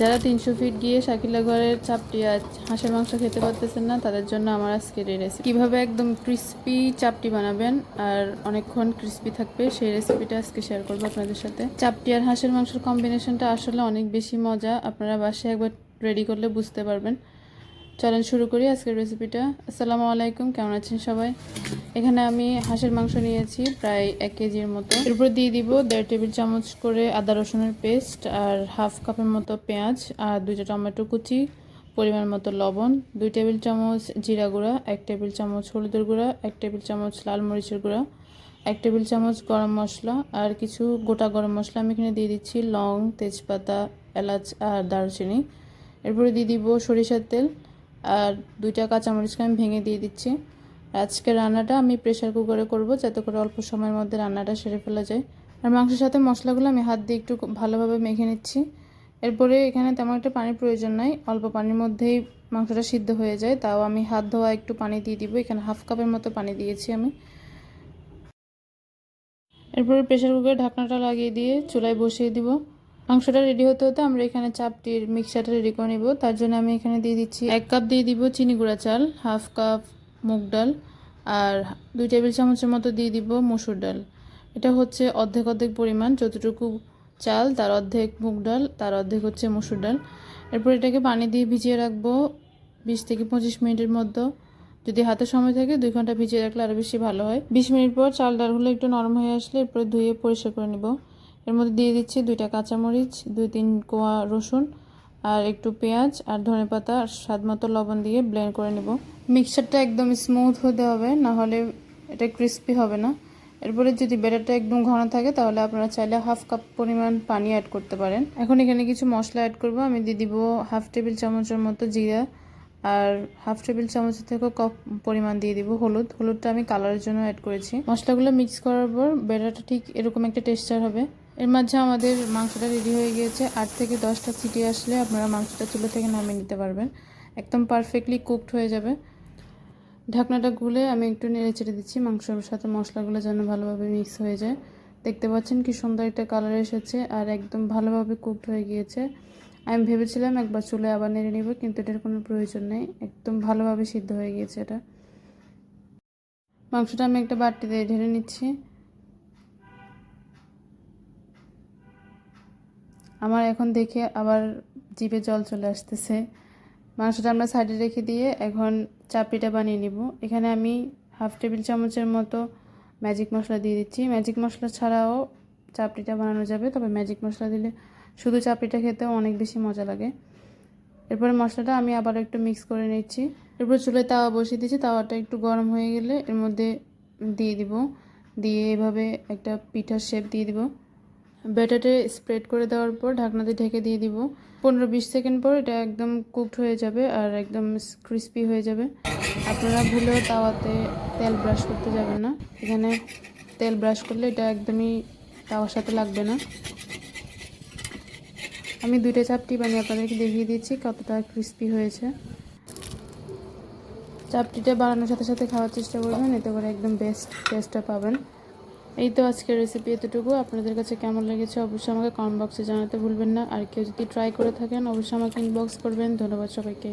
যারা তিনশো ফিট গিয়ে শাকিলা ঘরের চাপটি আজ হাঁসের মাংস খেতে পারতেছেন না, তাদের জন্য আমার আজকের এই রেসিপি কীভাবে একদম ক্রিস্পি চাপটি বানাবেন আর অনেকক্ষণ ক্রিস্পি থাকবে, সেই রেসিপিটা আজকে শেয়ার করব আপনাদের সাথে। চাপটি আর হাঁসের মাংসের কম্বিনেশনটা আসলে অনেক বেশি মজা। আপনারা বাসায় একবার রেডি করলে বুঝতে পারবেন। চলেন শুরু করি আজকের রেসিপিটা আসসালামু আলাইকুম, কেমন আছেন সবাই? এখানে আমি হাঁসের মাংস নিয়েছি, প্রায় এক কেজির মতো। এরপর দিয়ে দিব দেড় টেবিল চামচ করে আদা রসুনের পেস্ট আর হাফ কাপের মতো পেঁয়াজ আর দুইটা টমেটো কুচি, পরিমাণ মতো লবণ, দুই টেবিল চামচ জিরা গুঁড়া, এক টেবিল চামচ হলুদের গুঁড়া, এক টেবিল চামচ লাল মরিচের গুঁড়া, এক টেবিল চামচ গরম মশলা আর কিছু গোটা গরম মশলা আমি এখানে দিয়ে দিচ্ছি, লং, তেজপাতা, এলাচ আর দারচিনি। এরপরে দিয়ে দিব সরিষার তেল আর দুইটা কাঁচামরিচকে আমি ভেঙে দিয়ে দিচ্ছি। আজকে রান্নাটা আমি প্রেশার কুকারে করব যাতে করে অল্প সময়ের মধ্যে রান্নাটা সেরে ফেলা যায়। আর মাংসের সাথে মশলাগুলো আমি হাত দিয়ে একটু ভালোভাবে মেখে নিচ্ছি। এরপরে এখানে তেমন একটা পানির প্রয়োজন নাই, অল্প পানির মধ্যেই মাংসটা সিদ্ধ হয়ে যায়। তাও আমি হাত ধোয়া একটু পানি দিয়ে দিব, এখানে হাফ কাপের মতো পানি দিয়েছি আমি। এরপরে প্রেশার কুকারে ঢাকনাটা লাগিয়ে দিয়ে চুলায় বসিয়ে দিব। মাংসটা রেডি হতে হতে আমরা এখানে চাপটির মিক্সারটা রেডি করে নেব। তার জন্য আমি এখানে দিয়ে দিচ্ছি এক কাপ দিয়ে দিব চিনি গুঁড়া চাল হাফ কাপ মুগ ডাল আর দুই টেবিল চামচের মতো দিয়ে দিব মসুর ডাল। এটা হচ্ছে অর্ধেক অর্ধেক পরিমাণ, যতটুকু চাল তার অর্ধেক মুগ ডাল, তার অর্ধেক হচ্ছে মসুর ডাল। এরপর এটাকে পানি দিয়ে ভিজিয়ে রাখব বিশ থেকে পঁচিশ মিনিটের মধ্যে যদি হাতে সময় থাকে দুই ঘণ্টা ভিজিয়ে রাখলে আরও বেশি ভালো হয়। বিশ মিনিট পর চাল ডালগুলো একটু নরম হয়ে আসলে এরপরে ধুয়ে পরিষ্কার করে নেব। এর মধ্যে দিয়ে দিচ্ছি দুইটা কাঁচামরিচ, দুই তিন কোয়া রসুন আর একটু পেঁয়াজ আর ধনে পাতা আর স্বাদ মতো লবণ দিয়ে ব্লেন্ড করে নেব। মিক্সচারটা একদম স্মুথ হতে হবে, না হলে এটা ক্রিস্পি হবে না। এরপরে যদি ব্যাটারটা একদম ঘন থাকে, তাহলে আপনারা চাইলে হাফ কাপ পরিমাণ পানি অ্যাড করতে পারেন। এখন এখানে কিছু মশলা অ্যাড করব। আমি দিয়ে দিব হাফ টেবিল চামচের মতো জিরা আর হাফ টেবিল চামচের থেকেও কপ পরিমাণ দিয়ে দিব হলুদ। হলুদটা আমি কালারের জন্য অ্যাড করেছি। মশলাগুলো মিক্স করার পর ব্যাটারটা ঠিক এরকম একটা টেক্সচার হবে। এর মাঝে আমাদের মাংসটা রেডি হয়ে গিয়েছে। আট থেকে দশটা সিটি আসলে আপনারা মাংসটা চুলো থেকে নামিয়ে নিতে পারবেন। একদম পারফেক্টলি কুকড হয়ে যাবে। ঢাকনাটা গুলে আমি একটু নেড়ে চেড়ে দিচ্ছি। মাংসের সাথে মশলাগুলো যেন ভালোভাবে মিক্স হয়ে যায়। দেখতে পাচ্ছেন কি সুন্দর একটা কালার এসেছে আর একদম ভালোভাবে কুকড হয়ে গিয়েছে। আমি ভেবেছিলাম একবার চুলে আবার নেড়ে নিব, কিন্তু এটার কোনো প্রয়োজন নেই। একদম ভালোভাবে সিদ্ধ হয়ে গিয়েছে এটা। মাংসটা আমি একটা বাটিতে ঢেলে নিচ্ছি। আমার এখন দেখে আবার জিভে জল চলে আসতেছে। মাংসটা আমরা সাইডে রেখে দিয়ে এখন চাপড়িটা বানিয়ে নিব। এখানে আমি হাফ টেবিল চামচের মতো ম্যাজিক মশলা দিয়ে দিচ্ছি। ম্যাজিক মশলা ছাড়াও চাপড়িটা বানানো যাবে, তবে ম্যাজিক মশলা দিলে শুধু চাপড়িটা খেতেও অনেক বেশি মজা লাগে। এরপরে মশলাটা আমি আবার একটু মিক্স করে নিচ্ছি। এরপর চুলে তাওয়া বসিয়ে দিচ্ছি। তাওয়াটা একটু গরম হয়ে গেলে এর মধ্যে দিয়ে দিব। দিয়ে এভাবে একটা পিঠার শেপ দিয়ে দিব। ব্যাটারে স্প্রেড করে দেওয়ার পর ঢাকনাতে ঢেকে দিয়ে দিব। পনেরো বিশ সেকেন্ড পর এটা একদম কুকড হয়ে যাবে আর একদম ক্রিস্পি হয়ে যাবে। আপনারা ভুলেও তাওয়াতে তেল ব্রাশ করতে যাবেন না। এখানে তেল ব্রাশ করলে এটা একদমই তাওয়ার সাথে লাগবে না। আমি দুইটা চাপটি বানিয়ে আপনাদেরকে দেখিয়ে দিচ্ছি কতটা ক্রিস্পি হয়েছে। চাপটিটা বানানোর সাথে সাথে খাওয়ার চেষ্টা করবেন, এতে করে একদম বেস্ট টেস্টটা পাবেন। এই তো আজকের রেসিপি এতটুকু। আপনাদের কাছে কেমন লেগেছে অবশ্যই আমাকে কমেন্ট বক্সে জানাতে ভুলবেন না। আর কেউ যদি ট্রাই করে থাকেন, অবশ্যই আমাকে ইনবক্স করবেন। ধন্যবাদ সবাইকে।